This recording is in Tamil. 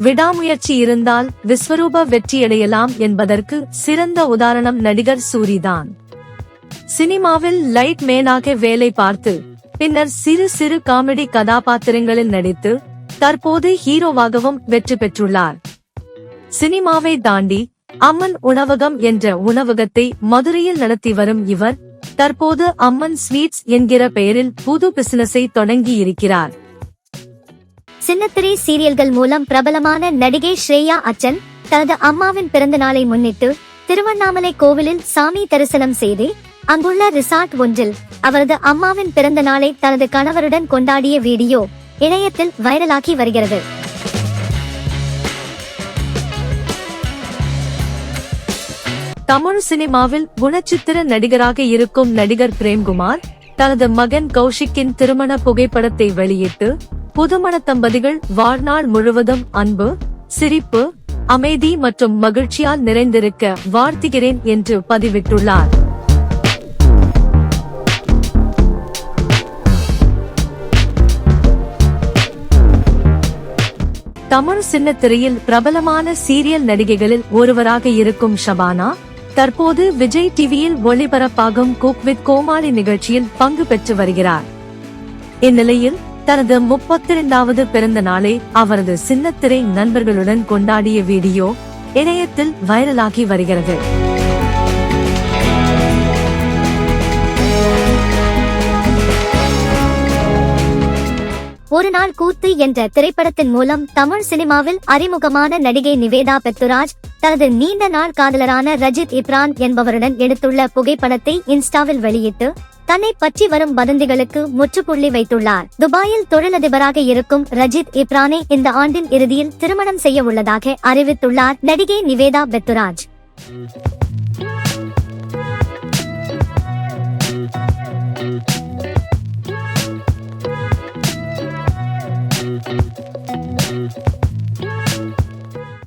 விடாமுயற்சி இருந்தால் விஸ்வரூப வெற்றியடையலாம் என்பதற்கு சிறந்த உதாரணம் நடிகர் சூரிதான். சினிமாவில் லைட் மேனாக வேலை பார்த்து பின்னர் சிறு சிறு காமெடி கதாபாத்திரங்களில் நடித்து தற்போது ஹீரோவாகவும் வெற்றி பெற்றுள்ளார். சினிமாவை தாண்டி அம்மன் உணவகம் என்ற உணவகத்தை மதுரையில் நடத்தி வரும் இவர் தற்போது அம்மன் ஸ்வீட்ஸ் என்கிற பெயரில் புது பிசினஸை தொடங்கி இருக்கிறார் சின்னத்திரை சீரியல்கள் மூலம் பிரபலமான நடிகை ஸ்ரேயா அச்சன் தனது அம்மாவின் பிறந்த நாளை முன்னிட்டு திருவண்ணாமலை கோவிலில் சாமி தரிசனம் செய்து அங்குள்ள ரிசார்ட் ஒன்றில் அவரது அம்மாவின் பிறந்த நாளை தனது கணவருடன் கொண்டாடிய வீடியோ இணையத்தில் வைரலாகி வருகிறது. தமிழ் சினிமாவில் குணச்சித்திர நடிகராக இருக்கும் நடிகர் பிரேம்குமார் தனது மகன் கௌஷிக்கின் திருமண புகைப்படத்தை வெளியிட்டு புதுமண தம்பதிகள் வாழ்நாள் முழுவதும் அன்பு சிரிப்பு அமைதி மற்றும் மகிழ்ச்சியால் நிறைந்திருக்க வாழ்த்துகிறேன் என்று பதிவிட்டுள்ளார். தமிழ் சின்னத்திரையில் பிரபலமான சீரியல் நடிகைகளில் ஒருவராக இருக்கும் ஷபானா தற்போது விஜய் டிவியில் ஒளிபரப்பாகும் குக் வித் கோமாளி நிகழ்ச்சியில் பங்கு பெற்று வருகிறார். இந்நிலையில் தனது முப்பத்தி இரண்டாவது பிறந்த நாளை அவரது சின்னத்திரை நண்பர்களுடன் கொண்டாடிய வீடியோ இணையத்தில் வைரலாகி வருகிறது. ஒரு நாள் கூத்து என்ற திரைப்படத்தின் மூலம் தமிழ் சினிமாவில் அறிமுகமான நடிகை நிவேதா பெத்துராஜ் தனது நீண்ட நாள் காதலரான ரஜித் இப்ரான் என்பவருடன் எடுத்துள்ள புகைப்படத்தை இன்ஸ்டாவில் வெளியிட்டு தன்னை பற்றி வரும் வதந்திகளுக்கு முற்றுப்புள்ளி வைத்துள்ளார். துபாயில் தொழிலதிபராக இருக்கும் ரஜித் இப்ரானை இந்த ஆண்டின் இறுதியில் திருமணம் செய்ய உள்ளதாக அறிவித்துள்ளார் நடிகை நிவேதா பெத்துராஜ்.